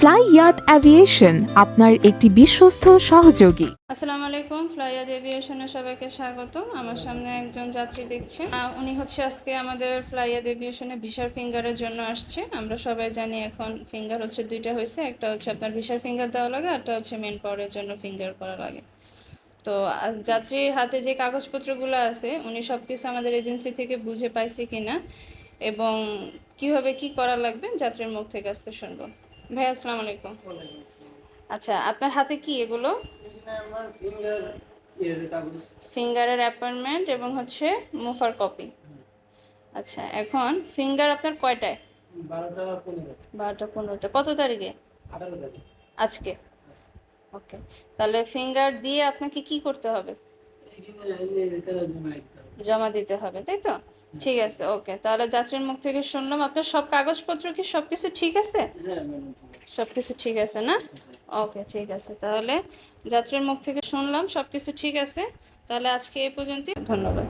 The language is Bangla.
ফ্লাই ইয়াত অ্যাভিয়েশন, আপনার একটি বিশ্বস্ত সহযোগী। আসসালামু আলাইকুম ফ্লাইয়াদ এভিয়েশনে সবাইকে স্বাগত আমার সামনে একজন যাত্রী দেখছে উনি হচ্ছে আজকে আমাদের ফ্লাইয়াদ এভিয়েশনে ভিসার ফিঙ্গারের জন্য আসছে। আমরা সবাই জানি এখন ফিঙ্গার হচ্ছে দুইটা হয়েছে। একটা হচ্ছে আপনার ভিসার ফিঙ্গার দেওয়া লাগে একটা হচ্ছে মেন পাওয়ারের জন্য ফিঙ্গার করা লাগে। তো যাত্রীর হাতে যে কাগজপত্রগুলো আছে, উনি সব কিছু আমাদের এজেন্সি থেকে বুঝে পাইছে কিনা, এবং কীভাবে কি করা লাগবে, যাত্রীর মুখ থেকে আজকে শুনব। ভাই, আসসালামু আলাইকুম। আচ্ছা আপনার হাতে কি এগুলো? ফিঙ্গারের অ্যাপয়েন্টমেন্ট এবং হচ্ছে মুফার কপি। আচ্ছা এখন ফিঙ্গার আপনার কয়টায়? বারোটা পনেরো পনেরোতে। কত তারিখে? আজকে। ওকে, তাহলে ফিঙ্গার দিয়ে আপনাকে কি করতে হবে? জমা দিতে হবে তাই তো? ঠিক আছে ওকে। তাহলে যাত্রীর মুখ থেকে শুনলাম আপনার সব কাগজপত্র কি সবকিছু ঠিক আছে? সবকিছু ঠিক আছে। সব কিছু ঠিক আছে না? ওকে ঠিক আছে। তাহলে যাত্রীর মুখ থেকে শুনলাম সব কিছু ঠিক আছে। তাহলে আজকে এ পর্যন্তই। ধন্যবাদ।